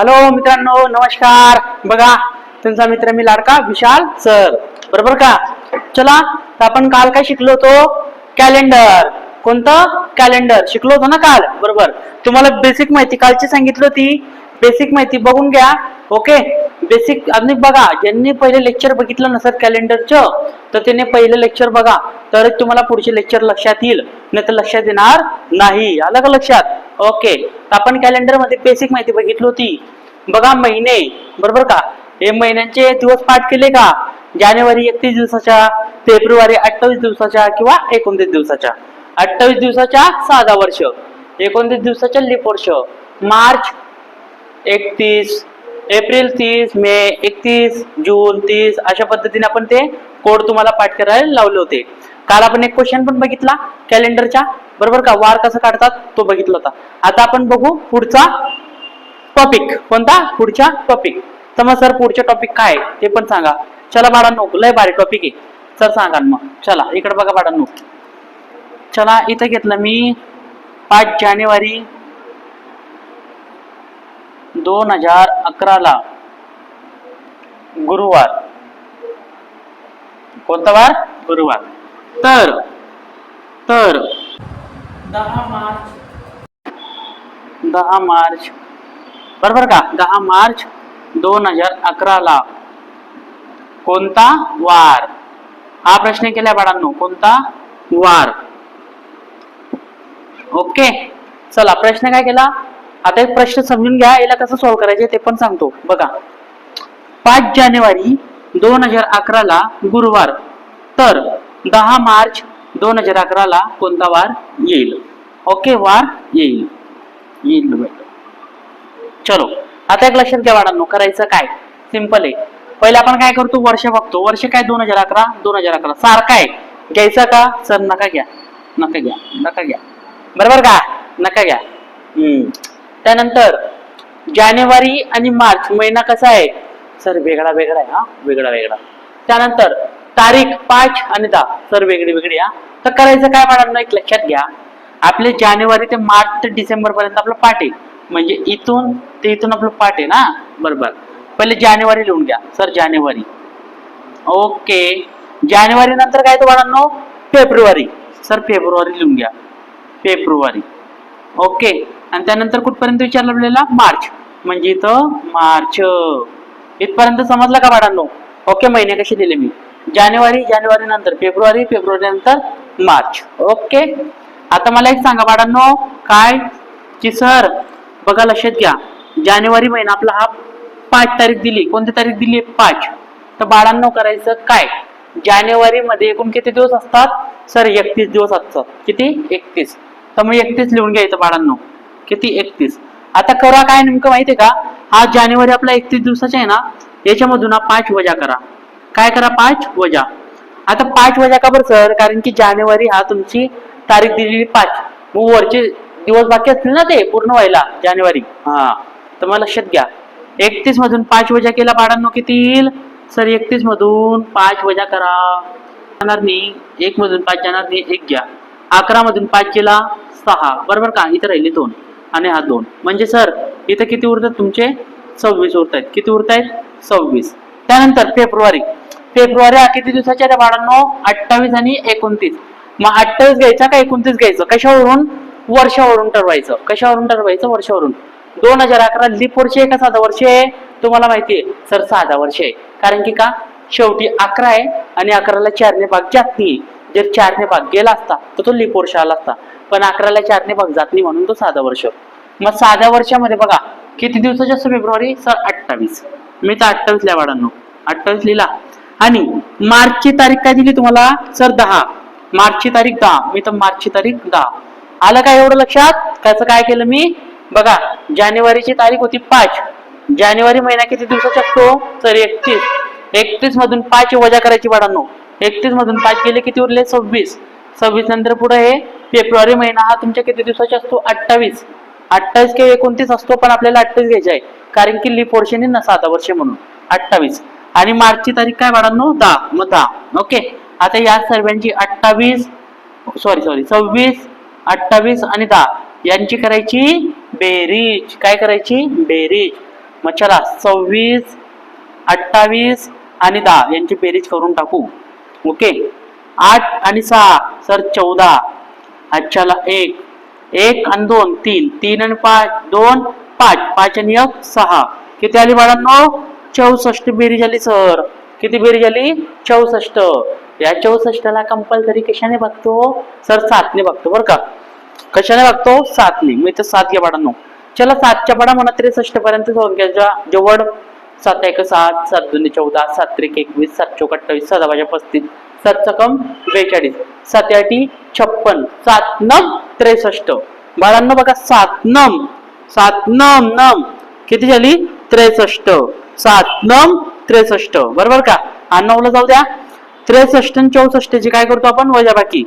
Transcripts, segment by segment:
Hello मित्रांनो नमस्कार. बघा तुमचा मित्र मी लाडका विशाल सर. बरोबर का? चला तर आपण काल काय शिकलो होतो? कॅलेंडर. कोणतं? कॅलेंडर. शिकलो होतो ना काल? बरोबर. तुम्हाला बेसिक माहिती कालची सांगितली होती. बेसिक माहिती बघून घ्या. ओके बेसिक आणि बघा. ज्यांनी पहिले लेक्चर बघितलं नसत कॅलेंडरचं तर त्याने पहिलं लेक्चर बघा. तरच तुम्हाला पुढचे लेक्चर लक्षात येईल. नाही तर लक्षात येणार नाही. आलं का लक्षात? ओके आपण कॅलेंडरमध्ये बेसिक माहिती बघितली होती. बघा महिने. बरोबर का? हे महिन्यांचे दिवस पाठ केले का? जानेवारी एकतीस दिवसाच्या फेब्रुवारी अठ्ठावीस दिवसाच्या किंवा एकोणतीस दिवसाच्या? अठ्ठावीस दिवसाच्या साधा वर्ष. एकोणतीस दिवसाच्या लिप वर्ष. मार्च एकतीस एप्रिल तीस मे एकतीस जून तीस अशा पद्धतीने आपण ते कोड तुम्हाला पाठ करायला लावले होते. काल आपण एक क्वेश्चन पण बघितला कॅलेंडरच्या बरोबर का? वार कसं काढतात? तो बघितला होता. आता आपण बघू पुढचा टॉपिक कोणता? पुढच्या टॉपिक तर मग सर पुढचे टॉपिक काय आहे? ते पण सांगा. चला बाळांनो लय भारी टॉपिक आहे. सर सांगा ना मग. चला इकडे बघा बाळांनो. चला इथं घेतलं मी पाच जानेवारी दोन हजार अकराला. गुरुवार. कोणता वार? गुरुवार. तर तर दहा मार्च. दहा मार्च. बरोबर का? दहा मार्च दोन हजार अकराला. कोणता वार? हा प्रश्न केला बाळांनो कोणता वार? ओके? चला प्रश्न काय केला? आता एक प्रश्न समजून घ्या याला कसं सॉल्व्ह करायचे ते पण सांगतो. बघा. पाच जानेवारी दोन हजार अकराला गुरुवार. तर दहा मार्च दोन हजार अकराला कोणता वार येईल? ओके वार येईल. येईल चलो आता एक लक्षात घ्या वाडांनो करायचं काय? सिंपल आहे. पहिले आपण काय करतो वर्ष बघतो. वर्ष काय दोन हजार अकरा? दोन हजार अकरा. सारखा आहे. घ्यायचा का? सर नका घ्या. नका घ्या. नका घ्या. बरोबर का? नका घ्या. हम्म. त्यानंतर जानेवारी आणि मार्च महिना कसा आहे? सर वेगळा वेगळा आहे हा. वेगळा वेगळा. त्यानंतर तारीख पाच आणि दहा. सर वेगळी वेगळी हा. तर करायचं काय मॅडम एक लक्षात घ्या. आपले जानेवारी ते मार्च ते डिसेंबर पर्यंत आपलं पाठ आहे. म्हणजे इथून ते इथून आपलं पाठ आहे ना? बरोबर. पहिले जानेवारी लिहून घ्या सर जानेवारी. ओके. जानेवारी नंतर काय तुम्हाला फेब्रुवारी. सर फेब्रुवारी लिहून घ्या. फेब्रुवारी. ओके. आणि त्यानंतर कुठपर्यंत विचारलं आपल्याला? मार्च. म्हणजे इथं मार्च. इथपर्यंत समजलं का बाळांनो ओके महिने कसे दिले मी? जानेवारी जानेवारी नंतर. फेब्रुवारी फेब्रुवारी नंतर. मार्च ओके आता मला एक सांगा बाळांनो काय? की सर बघा लक्षात घ्या. जानेवारी महिना आपला हा पाच तारीख दिली. कोणती तारीख दिली? पाच. तर बाळांनो करायचं काय? जानेवारी मध्ये एकूण किती दिवस असतात? सर एकतीस दिवस असतात. किती? एकतीस. तर मग एकतीस लिहून घ्यायचं बाळांनो. किती? एकतीस. आता करा काय नेमकं माहितीये का? हा जानेवारी आपला एकतीस दिवसाचा आहे ना याच्यामधून पाच वजा करा. काय करा? पाच वजा. आता पाच वजा का बरं सर? कारण की जानेवारी हा तुमची तारीख दिलेली पाच. मग वरचे दिवस बाकी असतील ना ते पूर्ण व्हायला जानेवारी. हा. तर मला लक्षात घ्या. एकतीस मधून पाच वजा केला बाळांनो किती येईल? सर एकतीस मधून पाच वजा करा. जाणार नाही. एक मधून पाच जाणार नाही एक घ्या. अकरा मधून पाच केला सहा. बरोबर का? इथं राहिले दोन आणि हा दोन. म्हणजे सर इथं किती उरतात तुमचे? सव्वीस उरत आहेत किती उरत आहेत सव्वीस. त्यानंतर फेब्रुवारी. फेब्रुवारी हा किती दिवसाच्या त्या बाळांनो? अठ्ठावीस आणि एकोणतीस. मग अठ्ठावीस घ्यायचा का एकोणतीस घ्यायचं? कशावरून? वर्षावरून ठरवायचं. कशावरून ठरवायचं? वर्षावरून. दोन हजार अकरा लिप वर्ष आहे का साधा वर्ष आहे? तुम्हाला माहिती आहे. सर साधा वर्ष आहे. कारण की का? शेवटी अकरा आहे आणि अकराला चारने भाग जात नाही. जर चारने भाग गेला असता तर तो लिप वर्ष आला असता. पण अकराला चारने भाग जात नाही म्हणून तो साधा वर्ष. मग साध्या वर्षामध्ये बघा किती दिवसाचे असतो फेब्रुवारी? सर अठ्ठावीस. मी तर अठ्ठावीस लिहा वाढांनो अठ्ठावीस लिहिला. आणि मार्चची तारीख काय दिली तुम्हाला? सर दहा. मार्चची तारीख दहा. मी तर मार्चची तारीख दहा. आलं काय एवढं लक्षात? त्याचं काय केलं मी? बघा जानेवारीची तारीख होती पाच. जानेवारी महिना किती दिवसाचा असतो? तर एकतीस. एकतीस मधून पाच वजा करायची बाळांनो. एकतीस मधून पाच गेले किती उरले? सव्वीस. सव्वीस नंतर पुढे हे फेब्रुवारी महिना हा तुमच्या किती दिवसाचा असतो? अठ्ठावीस. अठ्ठावीस किंवा एकोणतीस असतो पण आपल्याला अठ्ठावीस घ्यायचा आहे. कारण की लिप वर्षाने ना सात वर्ष म्हणून. अठ्ठावीस. आणि मार्चची तारीख काय बाळांनो दहा. मग दहा. ओके? आता या सर्वांची अठ्ठावीस सॉरी सॉरी सव्वीस अठ्ठावीस आणि दहा. यांची करायची बेरीज. काय करायची? बेरीज. मग चला सव्वीस अठ्ठावीस आणि दहा. यांची बेरीज करून टाकू. ओके? आठ आणि सहा. सर चौदा. अच्छाला एक. एक आणि दोन तीन. तीन आणि पाच दोन पाच. पाच आणि एक सहा. किती आली बाळांनो? चौसष्ट बेरीज झाली सर. किती बेरीज आली चौसष्ट. या चौसष्टला कंपल्सरी कशाने बघतो सर सातने बघतो बरं का? कशाने बघतो सातने. मी तर सात घ्या बाळांनो. चला सातच्या पाडा म्हणा त्रेसष्ट पर्यंत संख्याच्या जवळ सात एक सात सात दोन चौदा सात त्रिक एकवीस सात चौक अठ्ठावीस सात भाज्या पस्तीस सात चकम बेचाळीस. सात आठी छप्पन. सात नम त्रेसष्ट. बाळांनो बघा सात नम सात नम नम. किती झाली? त्रेसष्ट. सात. नम त्रेसष्ट. बरोबर का? आणि नऊला जाऊ द्या. त्रेसष्ट आणि चौसष्टची काय करतो आपण? वजाबाकी.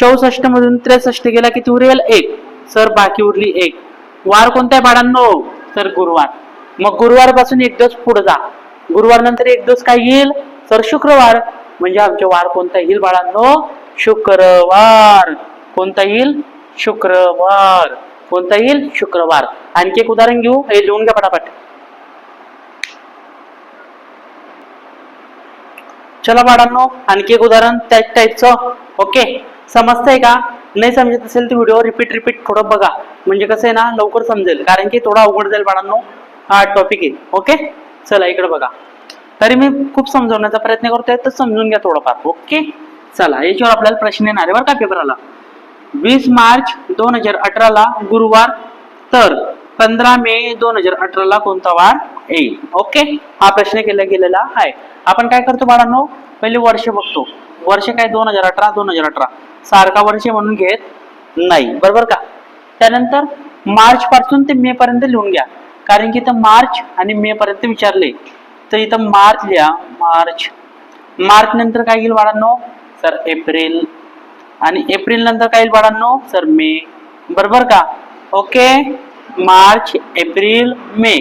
चौसष्ट मधून त्रेसष्ट गेला किती उरेल एक. सर बाकी उरली एक. वार कोणत्या बाळांनो? सर गुरुवार. मग गुरुवारपासून एक दिवस पुढे जा. गुरुवार नंतर एक दिवस काय येईल? सर शुक्रवार. म्हणजे आमचे वार कोणता येईल बाळांनो? शुक्रवार. कोणता येईल? शुक्रवार. कोणता येईल? शुक्रवार. आणखी एक उदाहरण घेऊ. हे लिहून घ्या पटापट. चला बाळांनो आणखी एक उदाहरण त्याच टाईपचं ओके समजतंय का? नाही समजत असेल तर व्हिडिओ रिपीट रिपीट थोडं बघा. म्हणजे कसं आहे ना लवकर समजेल. कारण की थोडा अवघड जाईल बाळांनो हा टॉपिक आहे ओके चला इकडे बघा. तरी मी खूप समजवण्याचा प्रयत्न करतोय तर समजून घ्या थोडंफार. ओके चला याच्यावर आपल्याला प्रश्न येणार आहे बरं का पेपराला वीस मार्च दोन हजार अठराला गुरुवार तर पंधरा मे दोन हजार अठराला कोणता वार येईल? ओके हा प्रश्न केला गेलेला आहे. आपण काय करतो बाळांनो? पहिले वर्ष बघतो. वर्ष काय दोन हजार अठरा दोन हजार अठरा? सारखा वर्ष म्हणून घेत नाही. बरोबर का? त्यानंतर मार्च पासून ते मे पर्यंत लिहून घ्या. कारण की इथं मार्च आणि मे पर्यंत विचारले. तर इथं मार्च लिहा. मार्च. मार्च नंतर काय येईल बाळांनो? Sir April. आणि एप्रिल नंतर काय येईल बाळांनो? Sir May. बरोबर का? Okay March April May.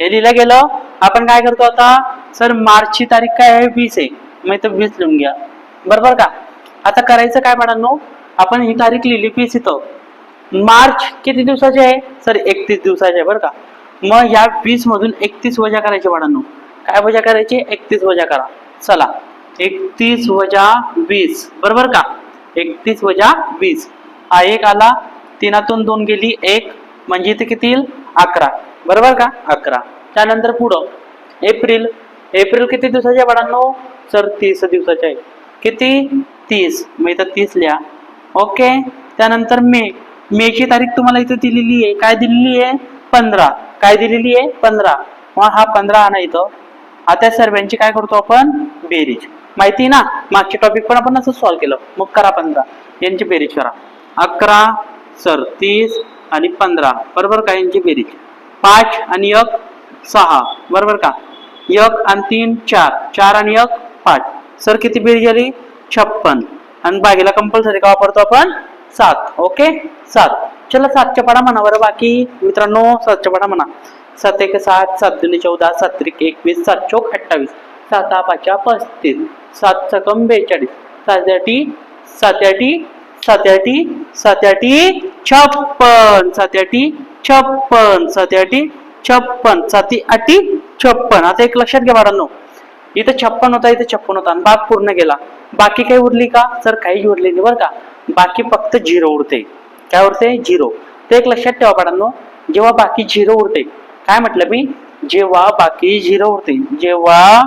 हे लिहिलं गेलं. आपण काय करतो आता? सर मार्चची तारीख काय आहे? वीस आहे. मग इथं वीस लिहून घ्या. बरोबर का? आता करायचं काय बाळांनो? आपण ही तारीख लिहिली वीस इथं. मार्च किती दिवसाची आहे? सर एकतीस दिवसाची आहे बरं का? मग ह्या वीस मधून एकतीस वजा करायचे बाळांनो. काय वजा करायची? एकतीस वजा करा. चला. एकतीस वजा वीस. बरोबर का? एकतीस वजा वीस. हा एक आला. तीनातून दोन गेली एक. म्हणजे इथे किती येईल? अकरा. बरोबर का? अकरा. त्यानंतर पुढं. एप्रिल. एप्रिल किती दिवसाचे बाळांनो सर तीस दिवसाचे आहे. किती? तीस. मग इथं तीस लिहा. ओके? त्यानंतर मे. मेची तारीख तुम्हाला इथे दिलेली आहे. काय दिलेली आहे? पंधरा. काय दिलेली आहे? पंधरा. मग हा पंधरा आणा इथं. आता सर्वांची काय करतो आपण? बेरीज. माहिती आहे ना? मागचे टॉपिक पण आपण असं सॉल्व्ह केलं. मग करा पंधरा. यांची बेरीज करा. अकरा सर तीस आणि पंधरा. बरोबर का यांची बेरीज? पाच आणि एक सहा. बरोबर का? एक आणि तीन चार. चार आणि एक पाच. सर किती बेरीज आली? छप्पन. आणि बागेला कंपल्सरी का वापरतो आपण? सात. ओके? सात. चला सातच्या पाडा म्हणा बरं बाकी. मित्रांनो सातच्या पाडा म्हणा. सात एक सात सात दोन चौदा सात त्रिक एकवीस सात चौक अठ्ठावीस. सात पाचा पस्तीस. सात सकम बेचाळीस. सात आठी सात आठी सात्याटी सात्याटी सात छप्पन सात्याटी छप्पन सात्याटी छप्पन साती अटी छप्पन. आता एक लक्षात घ्या बारांनो इथं छप्पन होता इथं छप्पन होता. आणि भाग पूर्ण गेला. बाकी काही उरली का? सर काही उरली नाही बरं का? बाकी फक्त झिरो उरते. काय उरते? झिरो. ते एक लक्षात ठेवा बाळांनो. जेव्हा बाकी झिरो उरते काय म्हटलं मी? जेव्हा बाकी झिरो उरते जेव्हा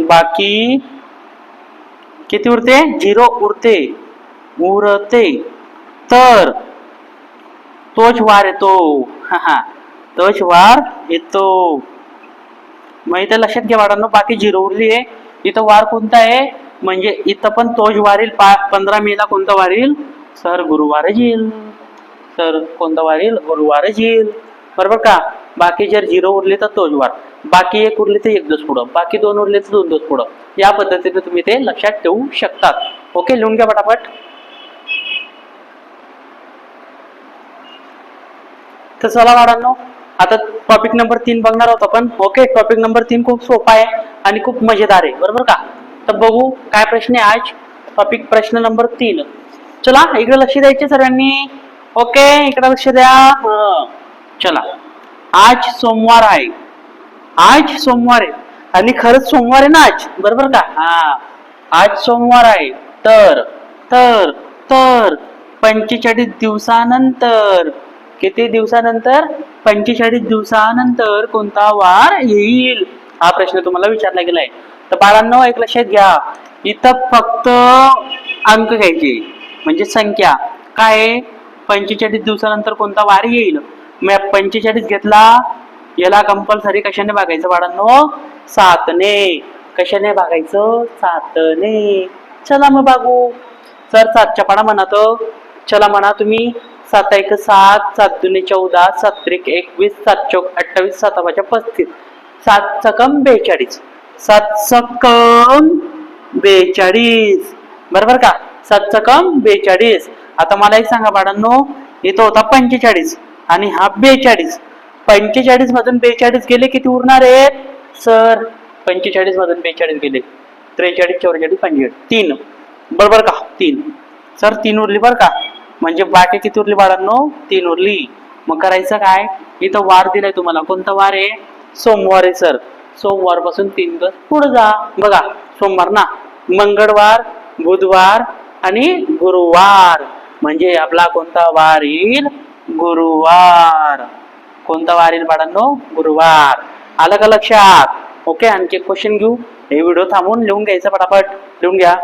बाकी किती उरते? झिरो उरते. उरते. तर तोच वार येतो. हा हा. तोच वार येतो. मग इथं लक्षात घ्या वाडांनो बाकी झिरो उरली आहे. इथं वार कोणता आहे? म्हणजे इथं पण तोच वार येईल. पा पंधरा मेला कोणता वार येईल? सर गुरुवारच येईल. सर कोणता वार येईल? गुरुवारच येईल. बरोबर का? बाकी जर झिरो उरले तर तोच वार. बाकी एक उरले तर एक दिवस पुढं. बाकी दोन उरले तर दोन दिवस पुढं. या पद्धतीने तुम्ही ते लक्षात ठेवू शकतात. ओके? लिहून घ्या पटापट. तर चला बाळांनो आता टॉपिक नंबर तीन बघणार आहोत आपण. ओके टॉपिक नंबर तीन खूप सोपा आहे आणि खूप मजेदार आहे. बरोबर का? तर बघू काय प्रश्न आहे आज. टॉपिक प्रश्न नंबर तीन. चला इकडे लक्ष द्यायचे सर्वांनी ओके इकडे लक्ष द्या. चला. आज सोमवार आहे. आज सोमवार आहे. आणि खरंच सोमवार आहे ना आज? बरोबर का? हा. आज सोमवार आहे. तर तर तर पंचेचाळीस दिवसानंतर. किती दिवसानंतर? पंचेचाळीस दिवसानंतर कोणता वार येईल? हा प्रश्न तुम्हाला विचारला गेलाय. तर बाळांनो एक लक्षात घ्या. इथं फक्त अंक घ्यायचे. म्हणजे संख्या. काय आहे? पंचेचाळीस दिवसानंतर कोणता वार येईल? मी पंचेचाळीस घेतला. याला कंपल्सरी कशाने भागायचं बाळांनो? सातने. कशाने भागायचं? सातने. चला मग बागू सर सातच्या पाडा म्हणा तो चला म्हणा तुम्ही. सात एक सात सात दुने चौदा सात त्रिक एकवीस सात चौक अठ्ठावीस सात पस्तीस. सात सकम बेचाळीस. सात सकम बेचाळीस. बरोबर का? सात सकम बेचाळीस. आता मला एक सांगा बाळांनो येतो होता पंचेचाळीस आणि हा बेचाळीस. पंचेचाळीस मधून बेचाळीस गेले किती उरणार आहेत सर पंचेचाळीस मधून बेचाळीस गेले. त्रेचाळीस चौवेचाळीस पंचेचाळीस. तीन. बरोबर का? तीन. सर तीन उरली बरं का? म्हणजे बाकी किती उरली बाळांनो? तीन उरली. मग करायचं काय? इथं वार दिलाय तुम्हाला. कोणता वार आहे? सोमवार आहे सर. सोमवारपासून तीन दिवस पुढे जा. बघा सोमवार ना. मंगळवार बुधवार आणि गुरुवार. म्हणजे आपला कोणता वार येईल? गुरुवार. कोणता वार येईल बाळांनो? गुरुवार. आलं का लक्षात? ओके आणखी क्वेश्चन घेऊ. हे व्हिडिओ थांबून लिहून घ्यायचं पटापट. लिहून घ्या.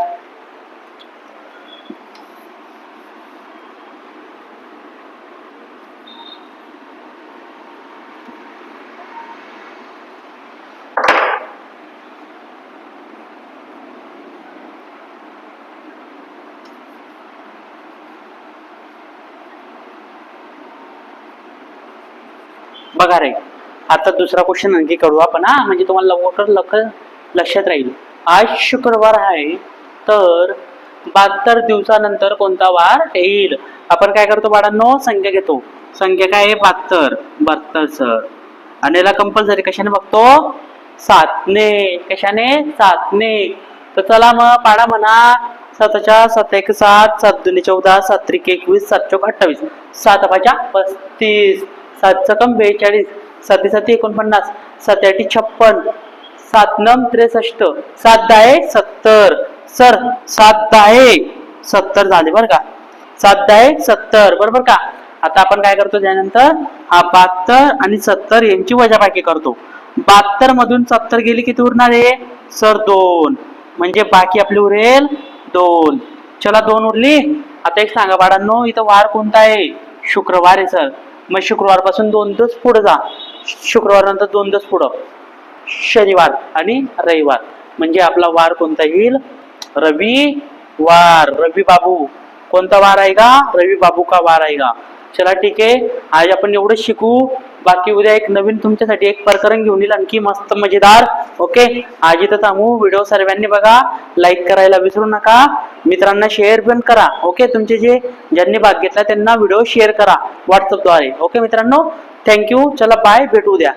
बघा रे. आता दुसरा क्वेश्चन आणखी करू आपण हा? म्हणजे तुम्हाला लवकर लवकर लक्षात राहील. आज शुक्रवार आहे तर बहात्तर दिवसानंतर कोणता वार येईल? आपण काय करतो बाळांनो? संख्या घेतो. संख्या काय आहे? बहात्तर. बहात्तर सर. आणि याला कंपल्सरी कशाने बघतो? सातने. कशाने? सातने. तर चला मग पाडा म्हणा. सातच्या सात एक सात सात दुने चौदा सात त्रिक एकवीस सात चौक अठ्ठावीस. सात पाच्या पस्तीस. सात सकम बेचाळीस साती साती एकोणपन्नास सात छप्पन सात नम त्रेसष्ट सात दहा सत्तर. सर सात दहा सत्तर झाले बरं का? सात दहा सत्तर बरोबर का? आता आपण काय करतो त्यानंतर? हा बहात्तर आणि सत्तर यांची वजाबाकी करतो. बहात्तर मधून सत्तर गेली किती उरणार आहे? सर दोन. म्हणजे बाकी आपली उरेल दोन. चला दोन उरली. आता एक सांगा बाळांनो इथं वार कोणता आहे? शुक्रवार आहे सर. मग शुक्रवारपासून दोन दिवस पुढं जा. शुक्रवार नंतर दोन दिवस पुढं. शनिवार आणि रविवार. म्हणजे आपला वार कोणता येईल? रवी वार रवी बाबू कोणता वार आहे का? रवी बाबू का वार आहे का? चला ठीक आहे. आज आपण एवढं शिकू. बाकी उद्या एक नवीन तुमच्यासाठी एक प्रकरण घेऊन येईल. आणखी मस्त मजेदार. ओके? आज इथं थांबू. व्हिडिओ सर्वांनी बघा. लाईक करायला विसरू नका. मित्रांना शेअर पण करा. ओके? तुमचे जे ज्यांनी भाग घेतला त्यांना व्हिडिओ शेअर करा. व्हॉट्सअपद्वारे ओके मित्रांनो? थँक्यू चला बाय भेटू द्या